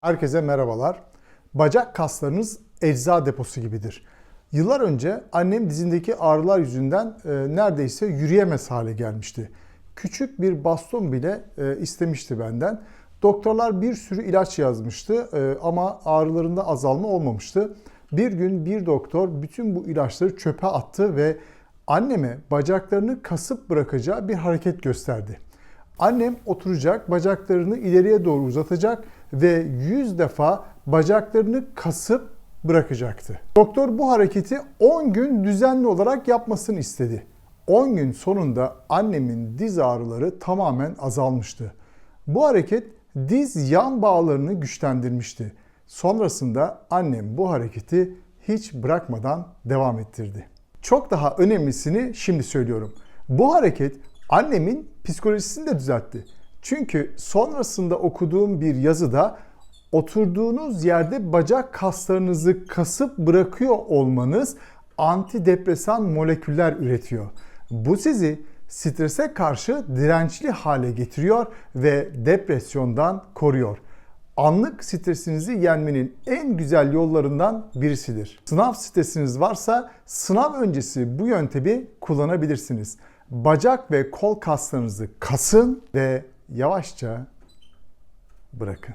Herkese merhabalar. Bacak kaslarınız ecza deposu gibidir. Yıllar önce annem dizindeki ağrılar yüzünden e, neredeyse yürüyemez hale gelmişti. Küçük bir baston bile e, istemişti benden. Doktorlar bir sürü ilaç yazmıştı e, ama ağrılarında azalma olmamıştı. Bir gün bir doktor bütün bu ilaçları çöpe attı ve anneme bacaklarını kasıp bırakacağı bir hareket gösterdi. Annem oturacak, bacaklarını ileriye doğru uzatacak ve 100 defa bacaklarını kasıp bırakacaktı. Doktor bu hareketi 10 gün düzenli olarak yapmasını istedi. 10 gün sonunda annemin diz ağrıları tamamen azalmıştı. Bu hareket diz yan bağlarını güçlendirmişti. Sonrasında annem bu hareketi hiç bırakmadan devam ettirdi. Çok daha önemlisini şimdi söylüyorum. Bu hareket annemin psikolojisini de düzeltti. Çünkü sonrasında okuduğum bir yazıda oturduğunuz yerde bacak kaslarınızı kasıp bırakıyor olmanız antidepresan moleküller üretiyor. Bu sizi strese karşı dirençli hale getiriyor ve depresyondan koruyor. Anlık stresinizi yenmenin en güzel yollarından birisidir. Sınav stresiniz varsa sınav öncesi bu yöntemi kullanabilirsiniz. Bacak ve kol kaslarınızı kasın ve yavaşça bırakın.